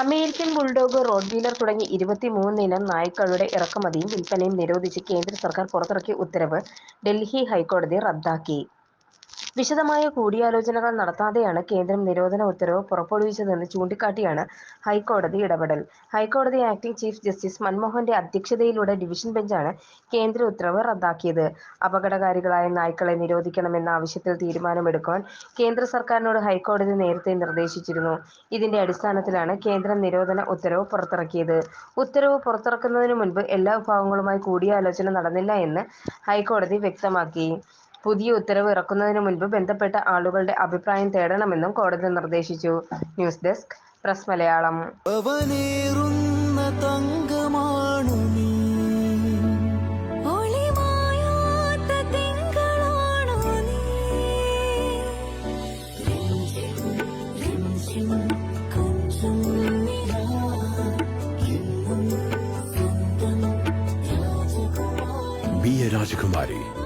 American bulldog road wheeler തുടങ്ങി ഇരുപത്തിമൂന്നിനം നായ്ക്കളുടെ ഇറക്കുമതിയും വിൽപ്പനയും നിരോധിച്ച് കേന്ദ്ര സർക്കാർ പുറത്തിറക്കിയ ഉത്തരവ് ഡൽഹി ഹൈക്കോടതി റദ്ദാക്കി. വിശദമായ കൂടിയാലോചനകൾ നടത്താതെയാണ് കേന്ദ്രം നിരോധന ഉത്തരവ് പുറപ്പെടുവിച്ചതെന്ന് ചൂണ്ടിക്കാട്ടിയാണ് ഹൈക്കോടതി ഇടപെടൽ. ഹൈക്കോടതി ആക്ടിംഗ് ചീഫ് ജസ്റ്റിസ് മൻമോഹന്റെ അധ്യക്ഷതയിലുള്ള ഡിവിഷൻ ബെഞ്ചാണ് കേന്ദ്ര ഉത്തരവ് റദ്ദാക്കിയത്. അപകടകാരികളായ നായ്ക്കളെ നിരോധിക്കണമെന്ന ആവശ്യത്തിൽ തീരുമാനമെടുക്കുവാൻ കേന്ദ്ര സർക്കാരിനോട് ഹൈക്കോടതി നേരത്തെ നിർദ്ദേശിച്ചിരുന്നു. ഇതിന്റെ അടിസ്ഥാനത്തിലാണ് കേന്ദ്രം നിരോധന ഉത്തരവ് പുറത്തിറക്കിയത്. ഉത്തരവ് പുറത്തിറക്കുന്നതിന് മുൻപ് എല്ലാ വിഭാഗങ്ങളുമായി കൂടിയാലോചന നടന്നില്ല എന്ന് ഹൈക്കോടതി വ്യക്തമാക്കി. പുതിയ ഉത്തരവ് ഇറക്കുന്നതിന് മുൻപ് ബന്ധപ്പെട്ട ആളുകളുടെ അഭിപ്രായം തേടണമെന്നും കോടതി നിർദ്ദേശിച്ചു. News desk press Malayalam. Rajakumari